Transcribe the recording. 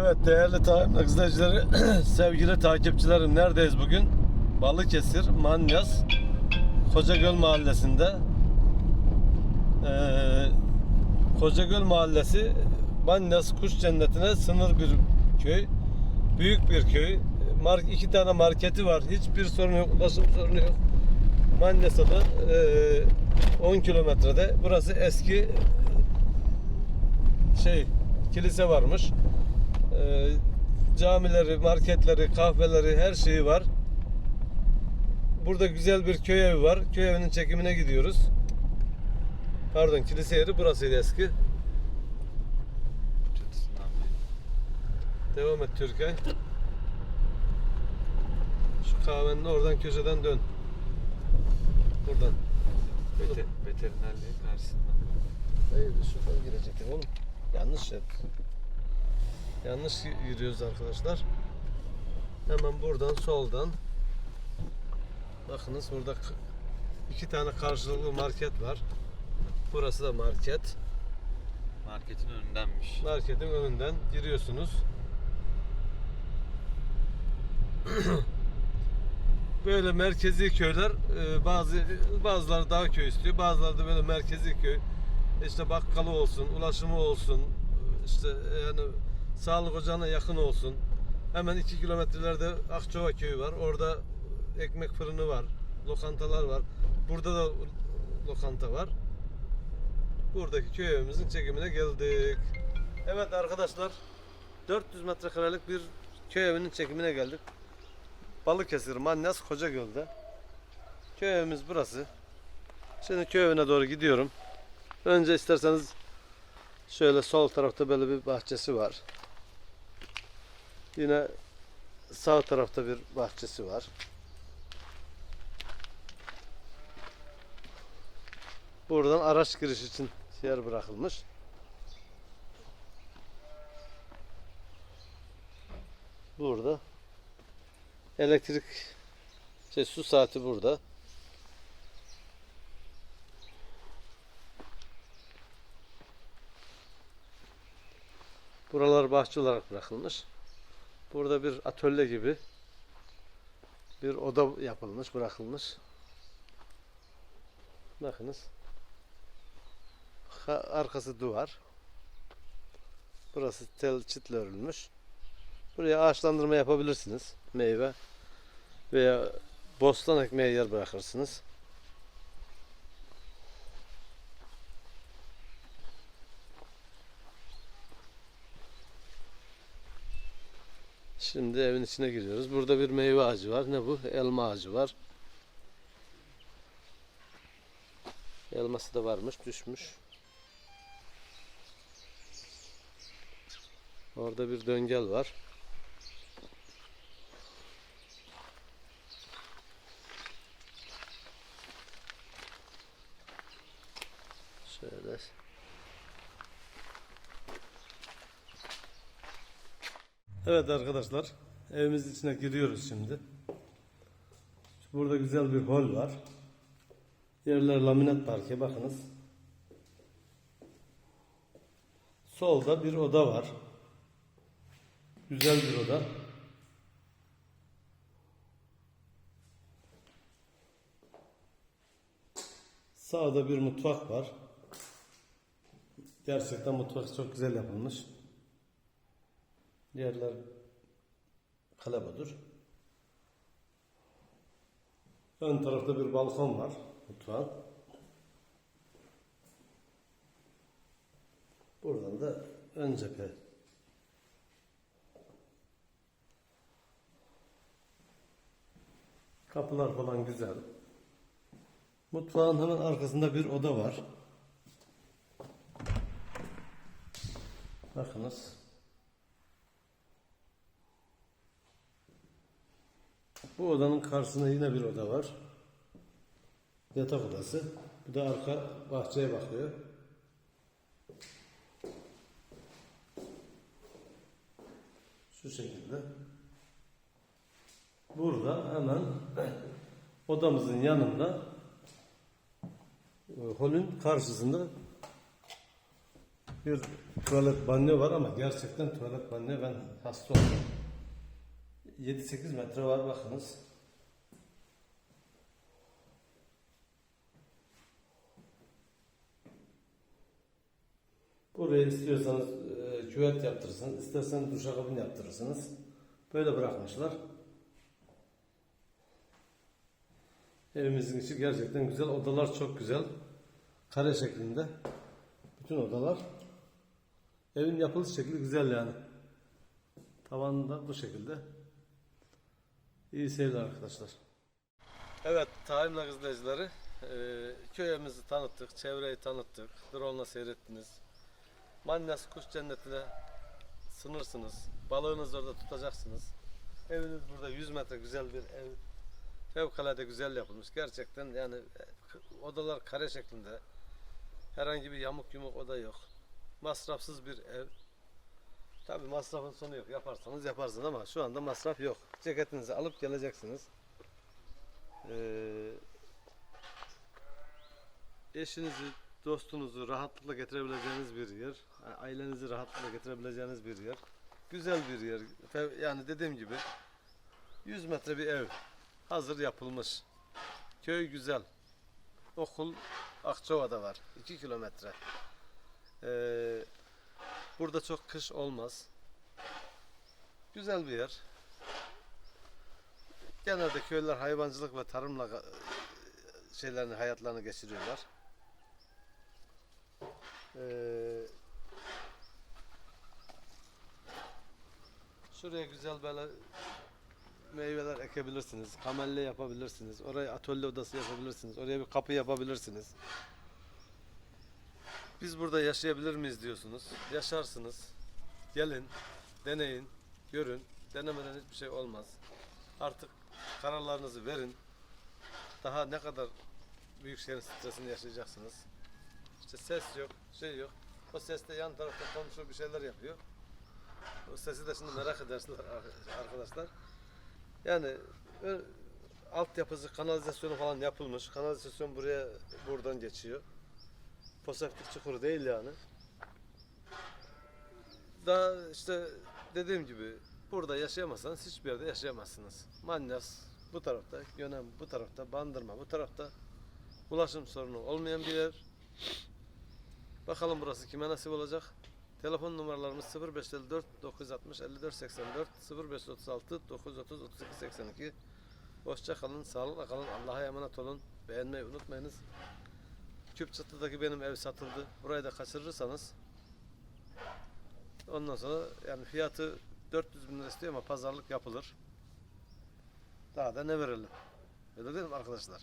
Evet değerli ta- izleyicileri, sevgili takipçilerim neredeyiz bugün? Balıkesir, Manyas, Kocagöl Mahallesi'nde. Ee, Kocagöl Mahallesi Manyas Kuş Cenneti'ne sınır bir köy. Büyük bir köy. Mark, iki tane marketi var. Hiçbir sorun yok, ulaşım sorunu yok. Manyas'a da e, 10 kilometrede. Burası eski şey kilise varmış. Ee, camileri, marketleri, kahveleri her şeyi var. Burada güzel bir köy evi var. Köy evinin çekimine gidiyoruz. Pardon kilise yeri burasıydı eski. Devam et Türkay. Şu kahvenin oradan köşeden dön. Buradan. veter, veterinerliğin karşısında. Hayır şuradan girecektik oğlum. Yanlış yer. Yanlış yürüyoruz arkadaşlar. Hemen buradan soldan. Bakınız burada iki tane karşılıklı market var. Burası da market. Marketin önündenmiş. Marketin önünden giriyorsunuz. böyle merkezi köyler e, bazı bazıları dağ köy istiyor. Bazıları da böyle merkezi köy. İşte bakkalı olsun, ulaşımı olsun, işte yani sağlık ocağına yakın olsun. Hemen 2 kilometrelerde Akçova köyü var. Orada ekmek fırını var, lokantalar var. Burada da lokanta var. Buradaki köy evimizin çekimine geldik. Evet arkadaşlar 400 metrekarelik bir köy evinin çekimine geldik. Balıkesir, Manyas, Kocagöl'de. Köy evimiz burası. Şimdi köy evine doğru gidiyorum. Önce isterseniz şöyle sol tarafta böyle bir bahçesi var. Yine sağ tarafta bir bahçesi var. Buradan araç giriş için yer bırakılmış. Burada elektrik şey su saati burada. Buralar bahçe olarak bırakılmış. Burada bir atölye gibi bir oda yapılmış, bırakılmış. Bakınız. Arkası duvar. Burası tel çitle örülmüş. Buraya ağaçlandırma yapabilirsiniz. Meyve veya bostan ekmeğe yer bırakırsınız. Şimdi evin içine giriyoruz. Burada bir meyve ağacı var. Ne bu? Elma ağacı var. Elması da varmış, düşmüş. Orada bir döngel var. Şöyle. Evet arkadaşlar, evimizin içine giriyoruz şimdi. Burada güzel bir hol var. Yerler laminat parke bakınız. Solda bir oda var. Güzel bir oda. Sağda bir mutfak var. Gerçekten mutfak çok güzel yapılmış. Yerler kalabadır. Ön tarafta bir balkon var mutfağın. Buradan da ön cephe. Kapılar falan güzel. Mutfağın hemen arkasında bir oda var. Bakınız. Bu odanın karşısında yine bir oda var. Yatak odası. Bu da arka bahçeye bakıyor. Şu şekilde. Burada hemen odamızın yanında e, holün karşısında bir tuvalet banyo var ama gerçekten tuvalet banyo ben hasta oldum. 7-8 metre var bakınız. Buraya istiyorsanız e, küvet yaptırırsınız, isterseniz duşakabin yaptırırsınız. Böyle bırakmışlar. Evimizin içi gerçekten güzel. Odalar çok güzel. Kare şeklinde. Bütün odalar. Evin yapılış şekli güzel yani. Tavanı da bu şekilde. İyi seyirler arkadaşlar. Evet, Talimler izleyicileri. E, köyümüzü tanıttık, çevreyi tanıttık. Drone'la seyrettiniz. Mannas Kuş Cenneti'ne sınırsınız. Balığınızı orada tutacaksınız. Eviniz burada 100 metre güzel bir ev. Fevkalade güzel yapılmış. Gerçekten yani e, odalar kare şeklinde. Herhangi bir yamuk yumuk oda yok. Masrafsız bir ev. Tabi masrafın sonu yok. Yaparsanız yaparsınız ama şu anda masraf yok. Ceketinizi alıp geleceksiniz. Ee, eşinizi, dostunuzu rahatlıkla getirebileceğiniz bir yer. Ailenizi rahatlıkla getirebileceğiniz bir yer. Güzel bir yer. Yani dediğim gibi 100 metre bir ev. Hazır yapılmış. Köy güzel. Okul Akçova'da var. 2 kilometre. Ee, burada çok kış olmaz. Güzel bir yer. Genelde köylüler hayvancılık ve tarımla ga- şeylerini, hayatlarını geçiriyorlar. Ee, şuraya güzel böyle meyveler ekebilirsiniz. Kamelle yapabilirsiniz. Oraya atölye odası yapabilirsiniz. Oraya bir kapı yapabilirsiniz. Biz burada yaşayabilir miyiz diyorsunuz. Yaşarsınız. Gelin, deneyin, görün. Denemeden hiçbir şey olmaz. Artık kararlarınızı verin. Daha ne kadar büyük şeyin stresini yaşayacaksınız. İşte ses yok, şey yok. O ses de yan tarafta komşu bir şeyler yapıyor. O sesi de şimdi merak edersiniz arkadaşlar. Yani altyapısı, kanalizasyonu falan yapılmış. Kanalizasyon buraya buradan geçiyor. Foseptik çukuru değil yani. Daha işte dediğim gibi burada yaşayamazsanız hiçbir yerde yaşayamazsınız. Manyas bu tarafta, Gönem bu tarafta, Bandırma bu tarafta. Ulaşım sorunu olmayan bir yer. Bakalım burası kime nasip olacak. Telefon numaralarımız 0554 960 54 84 0536 930 32 82. Hoşça kalın, sağlıkla kalın, Allah'a emanet olun. Beğenmeyi unutmayınız. Küpçatı'daki benim ev satıldı. Burayı da kaçırırsanız ondan sonra yani fiyatı 400 bin lira istiyor ama pazarlık yapılır. Daha da ne verelim? Öyle değil mi arkadaşlar?